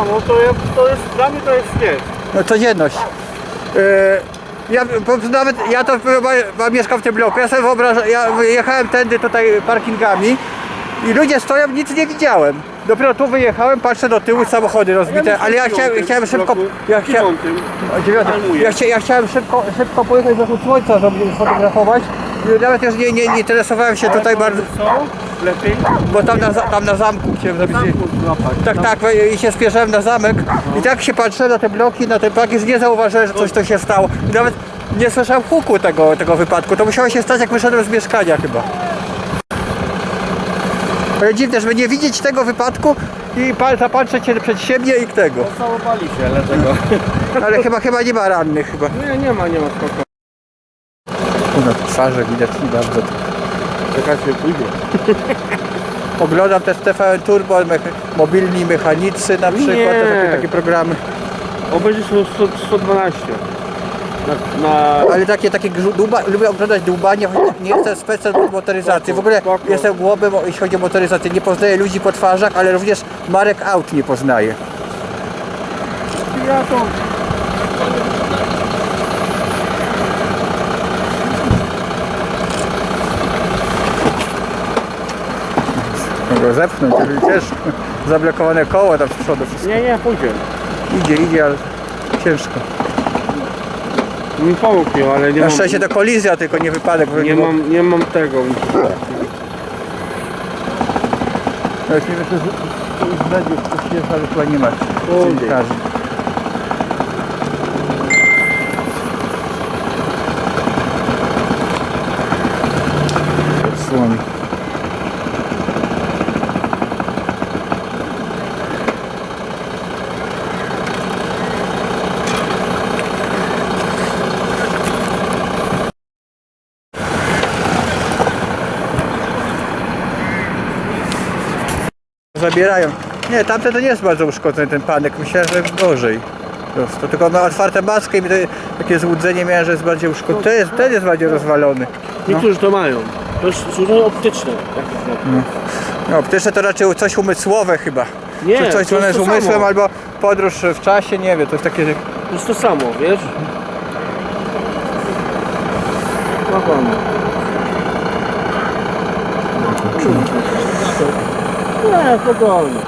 A no to jest, to jest dla mnie to jest wiesz. No codzienność. Yy, ja, po prostu nawet, ja to chyba mieszkam w tym bloku, ja sobie wyobrażam, ja jechałem tędy tutaj parkingami i ludzie stoją, nic nie widziałem. Dopiero tu wyjechałem, patrzę do tyłu, samochody rozbite, ale ja chciałem, chciałem szybko, ja chciałem, ja, chcia, ja chciałem szybko, szybko pojechać do słońca, żeby sfotografować. I Nawet już nie, nie, nie interesowałem się tutaj bardzo, Co? Lepiej? bo tam na, za- tam na zamku chciałem zrobić. złapać. Tak, tak, i się spieszyłem na zamek i tak się patrzę na te bloki, na ten park i nie zauważyłem, że coś tu się stało. I nawet nie słyszałem huku tego, tego wypadku. To musiało się stać, jak wyszedłem z mieszkania chyba. Ale dziwne, żeby nie widzieć tego wypadku i pa- zapatrzeć się przed siebie i tego. Całowali się, dlatego. Ale chyba, chyba nie ma rannych chyba. Nie, nie ma, nie ma spoko. Na twarzy widać nie bardzo. Czekajcie, pójdzie. Oglądam też TVN Turbo, mecha- mobilni mechanicy na przykład, Nie. takie, takie programy. 100, 112. Na, na... Ale takie, takie grzu- dłuba, lubię oglądać dłubanie, choć nie jestem specem od motoryzacji. W ogóle Spoko. jestem głowym, jeśli chodzi o motoryzację. Nie poznaję ludzi po twarzach, ale również marek aut nie poznaję. Ja to... Mogę zepchnąć, to będzie ciężko. Zablokowane koło tam z przodu wszystko. Nie, nie, pójdzie. Idzie, idzie, ale ciężko. Mi pomógł ale nie Na mam... szczęście to kolizja, tylko nie wypadek. bo Nie było- mam, nie mam tego. No wiem, czy z- z- mediów coś jest, ale chyba nie ma dziennikarzy. Zabierają. Nie, tamten to nie jest bardzo uszkodzony ten panek. Myślałem, że gorzej. Po prostu. Tylko ma otwarte maskę i takie złudzenie miałem, że jest bardziej uszkodzony. To jest, ten jest bardziej rozwalony. Niektórzy to mają. To jest służą optyczne. znaczy. No, optyczne to raczej coś umysłowe chyba. Nie, Czy coś to jest związane z to umysłem samo. albo podróż w czasie, nie wiem, to jest takie, To jest to samo, wiesz? No wolno. Nie, spokojnie.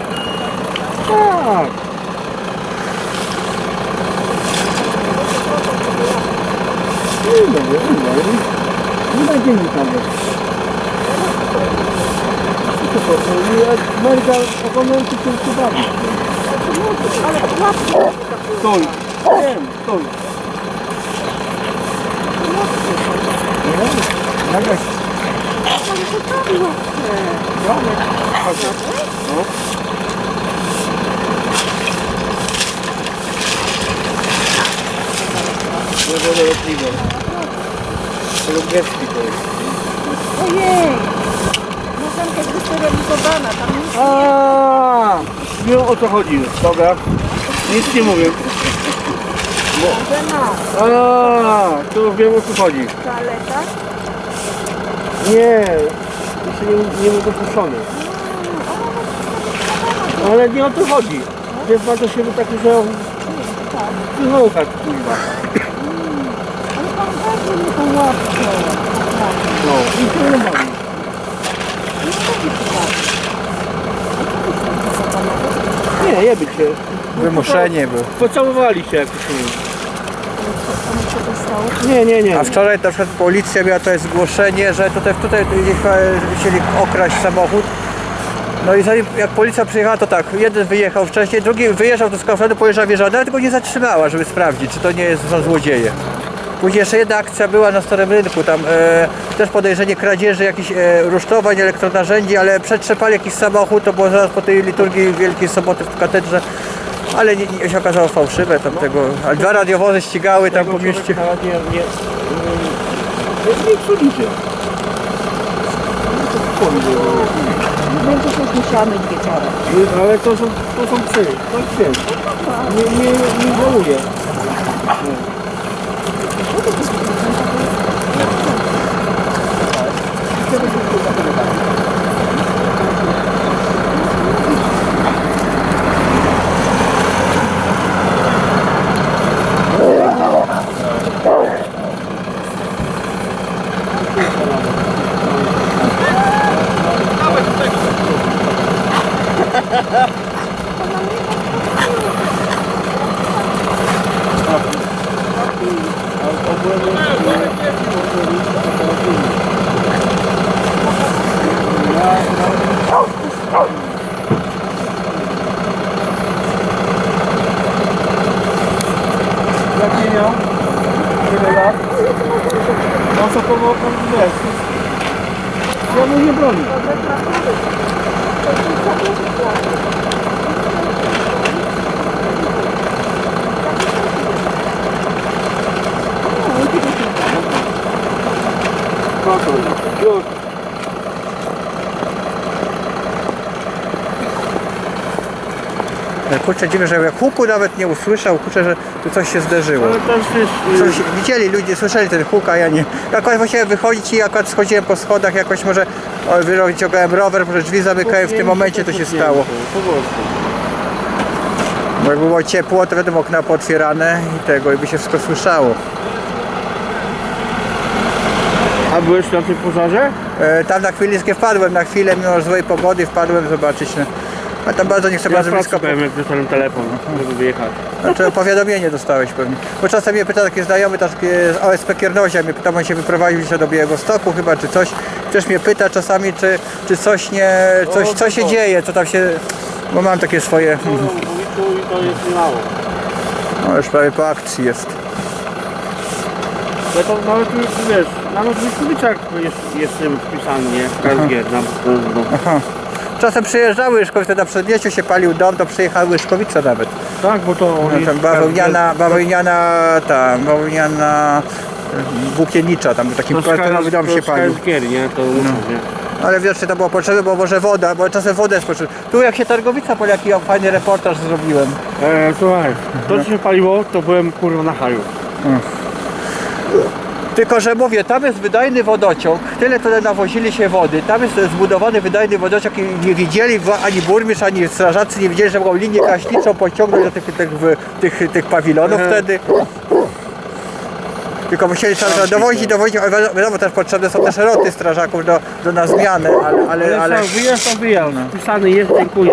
Tak. Nie będzie, nie będzie. Nie będzie nic nawet. Ameryka oglądający się chyba. Stój. Wiem, stój. Nagle Nie będę lotliwy. Lubelski to jest. Ojej! Maszanka jest wysterylizowana, tam nic A, wiem o co chodzi. Dobra. Nic nie mówię. nie ma. A, to już wiem o co chodzi. Toaleta? Nie, jeszcze nie, nie był dopuszczony. Ale nie o to chodzi. Wie pan, to się tak, że wychować, kurwa. Ale pan weźmie mnie tą łapkę. No, i to nie boli. Nie, jeby cię. wymuszenie było. Pocałowali się jakoś. Się? Nie, nie, nie. A wczoraj na przykład policja miała to zgłoszenie, że tutaj, tutaj e, chcieli okraść samochód. No i zanim jak policja przyjechała, to tak, jeden wyjechał wcześniej, drugi wyjeżdżał do skafranu, pojeżdża wjeżdżał, go nie zatrzymała, żeby sprawdzić, czy to nie jest za złodzieje. Później jeszcze jedna akcja była na Starym Rynku, tam e, też podejrzenie kradzieży jakichś e, rusztowań, elektronarzędzi, ale przetrzepali jakiś samochód, to było zaraz po tej liturgii Wielkiej Soboty w katedrze, ale nie, się okazało fałszywe tamtego, ale dwa radiowozy ścigały tam po. Będzie coś musiała mieć wieczorem. Ale to są, to są psy, to jest. Nie, nie, nie żałuję. zablokował pan wiesz. Ja mu nie bronię. No to już. Kurczę, dziwne, że jak huku nawet nie usłyszał, kurczę, że tu coś się zderzyło. Ale. Coś widzieli ludzie, słyszeli ten huk, a ja nie. Jakoś musiałem wychodzić i akurat schodziłem po schodach, jakoś może wyciągałem rower, może drzwi zamykałem, w tym momencie to się stało. Po prostu. Bo jak było ciepło, to wiadomo, okna pootwierane i tego, i by się wszystko słyszało. A byłeś na tym pożarze? E, tam na chwilę wpadłem, na chwilę mimo złej pogody wpadłem zobaczyć. No. A tam bardzo nie chcę Ja bardzo blisko. blisko jak dostałem telefon, żeby wyjechać. Znaczy powiadomienie dostałeś pewnie. Bo czasem mnie pyta taki znajomy, taki z OSP Kiernozia, mnie pyta, on się wyprowadził się do Białego Stoku chyba, czy coś. Też mnie pyta czasami, czy, czy coś nie, coś, co się dzieje, co tam się, bo mam takie swoje, No, to jest mało. no już prawie po akcji jest. Ja to nawet tu wiesz, nawet w Miskowicach jest, jestem wpisany, nie? W KSG, na, no, Aha. Czasem przyjeżdżały Łyżkowice, na przedmieciu się palił dom, to przyjechały Łyżkowice nawet. Tak, bo to No, jest tam bawełniana, bawełniana, ta, bawełniana e, włókienicza, tam taki to kartonowy dom się palił. KSG, nie? To no. nie? Ale wiesz, czy to było potrzebne, bo może woda, bo czasem woda jest potrzebna. Tu jak się Targowica poli, jaki fajny reportaż zrobiłem. E, słuchaj, to co się paliło, to byłem kurwa na haju. Tylko, że mówię, tam jest wydajny wodociąg, tyle tyle nawozili się wody, tam jest zbudowany wydajny wodociąg i nie widzieli, ani burmistrz, ani strażacy nie widzieli, że mogą linię gaśniczą pociągnąć do tych, tych, tych, tych, pawilonów Mhm. wtedy. Tylko musieli czas dowozić, dowozić, wiadomo, też potrzebne są też roty strażaków do, do na zmianę, ale, ale, Ale, wyjazd to wyjazd, wpisany jest, dziękuję.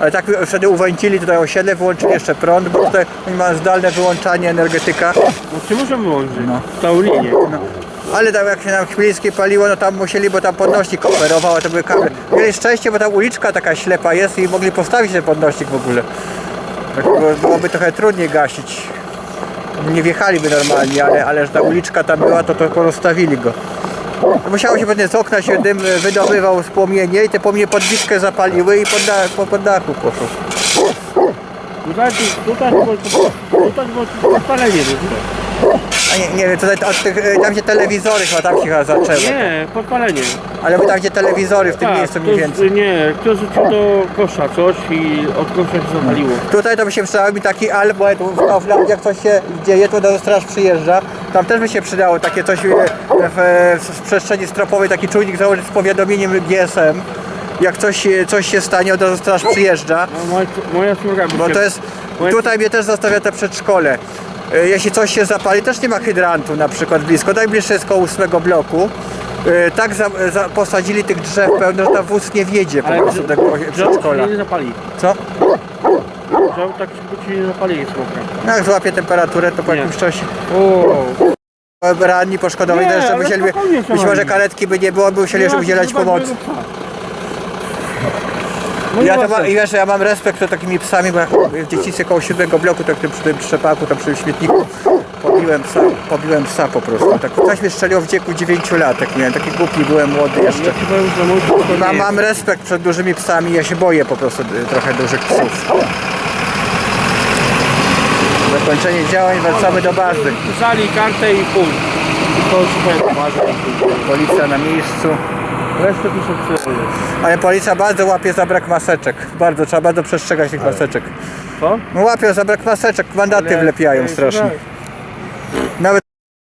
Ale tak wtedy uwęcili tutaj osiedle, wyłączyli jeszcze prąd, bo tutaj oni mają zdalne wyłączanie energetyka. No czy muszę wyłączyć? No. Tą linię. Ale tam jak się na Chmielskiej paliło, no tam musieli, bo tam podnośnik operował, a to były kable. Mieli szczęście, bo tam uliczka taka ślepa jest i mogli postawić ten podnośnik w ogóle. Tak było, byłoby trochę trudniej gasić. Nie wjechaliby normalnie, ale, ale że ta uliczka tam była, to to porozstawili go. Musiało się pewnie z okna się dym wydobywał z płomienie i te płomienie podbitkę zapaliły i pod, da, po, pod dachu poszło. Tutaj, tu- tutaj, tutaj. A nie, nie wiem, tutaj od tych, e, tam gdzie telewizory chyba tam się chyba zaczęło. Nie, podpalenie. Ale my tam gdzie telewizory w tym miejscu mniej ktoś- więcej. Nie, ktoś rzucił do kosza coś i od kosza się zapaliło. Tutaj to by się przydał mi taki alb, bo tu w Kauflandzie jak coś się dzieje, to do straż przyjeżdża. Tam też by się przydało takie coś w, w, w przestrzeni stropowej, taki czujnik założyć z powiadomieniem GSM. Jak coś, coś się stanie, od razu straż przyjeżdża. No, moja, moja córka by Bo się- to jest, moja- tutaj mnie też zostawia te przedszkole. E, Jeśli coś się zapali, też nie ma hydrantu na przykład blisko. Najbliższe jest koło ósmego bloku. E, Tak za, za, posadzili tych drzew pełno, że tam wóz nie wjedzie po Ale prostu do przedszkola. nie zapali. Co? Tak szybko się nie zapali, jest mokre. No jak złapie temperaturę, to po Nie. jakimś czasie. O, ranni, poszkodowani, Nie, też, że ale spokojnie być może karetki by nie było, by musieli jeszcze udzielać pomocy. No Ja, nie to ma i wiesz, ja mam respekt przed takimi psami, bo ja w dzieciństwie koło siódmego bloku, tak przy tym trzepaku, tam przy śmietniku, pobiłem psa, pobiłem psa po prostu. Tak, ktoś mnie strzelił w wieku 9 lat, miałem, taki głupi byłem młody jeszcze. Ci że to nie jest. mam respekt przed dużymi psami, ja się boję po prostu y, trochę dużych psów. Zakończenie działań, wracamy do bazy. Pisali kartę i pół. Policja na miejscu. Resztę piszę przy Ale policja bardzo łapie za brak maseczek. Bardzo, trzeba bardzo przestrzegać tych maseczek. Co? No łapią za brak maseczek, mandaty wlepiają strasznie. Nawet